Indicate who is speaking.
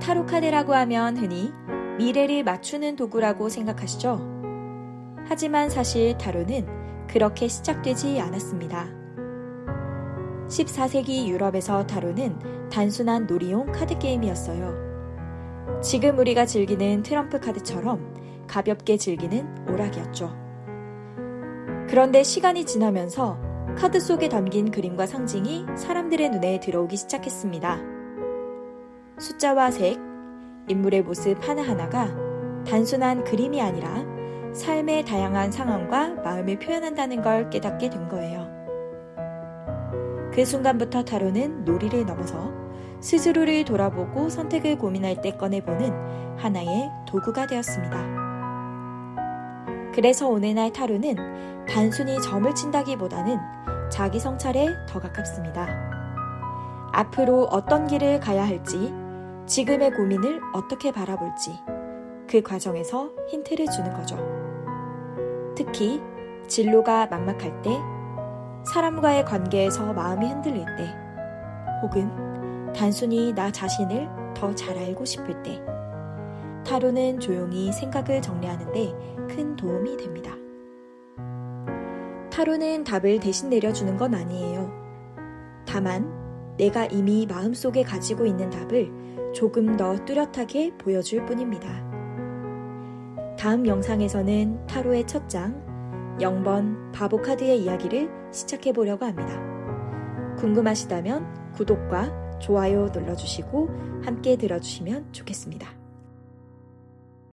Speaker 1: 타로 카드라고 하면 흔히 미래를 맞추는 도구라고 생각하시죠? 하지만 사실 타로는 그렇게 시작되지 않았습니다. 14세기 유럽에서 타로는 단순한 놀이용 카드 게임이었어요. 지금 우리가 즐기는 트럼프 카드처럼 가볍게 즐기는 오락이었죠. 그런데 시간이 지나면서 카드 속에 담긴 그림과 상징이 사람들의 눈에 들어오기 시작했습니다. 숫자와 색, 인물의 모습 하나하나가 단순한 그림이 아니라 삶의 다양한 상황과 마음을 표현한다는 걸 깨닫게 된 거예요. 그 순간부터 타로는 놀이를 넘어서 스스로를 돌아보고 선택을 고민할 때 꺼내보는 하나의 도구가 되었습니다. 그래서 오늘날 타로는 단순히 점을 친다기보다는 자기 성찰에 더 가깝습니다. 앞으로 어떤 길을 가야 할지, 지금의 고민을 어떻게 바라볼지, 그 과정에서 힌트를 주는 거죠. 특히 진로가 막막할 때, 사람과의 관계에서 마음이 흔들릴 때, 혹은 단순히 나 자신을 더 잘 알고 싶을 때, 타로는 조용히 생각을 정리하는데 큰 도움이 됩니다. 타로는 답을 대신 내려주는 건 아니에요. 다만, 내가 이미 마음속에 가지고 있는 답을 조금 더 뚜렷하게 보여줄 뿐입니다. 다음 영상에서는 타로의 첫 장, 0번 바보 카드의 이야기를 시작해 보려고 합니다. 궁금하시다면 구독과 좋아요 눌러주시고 함께 들어주시면 좋겠습니다.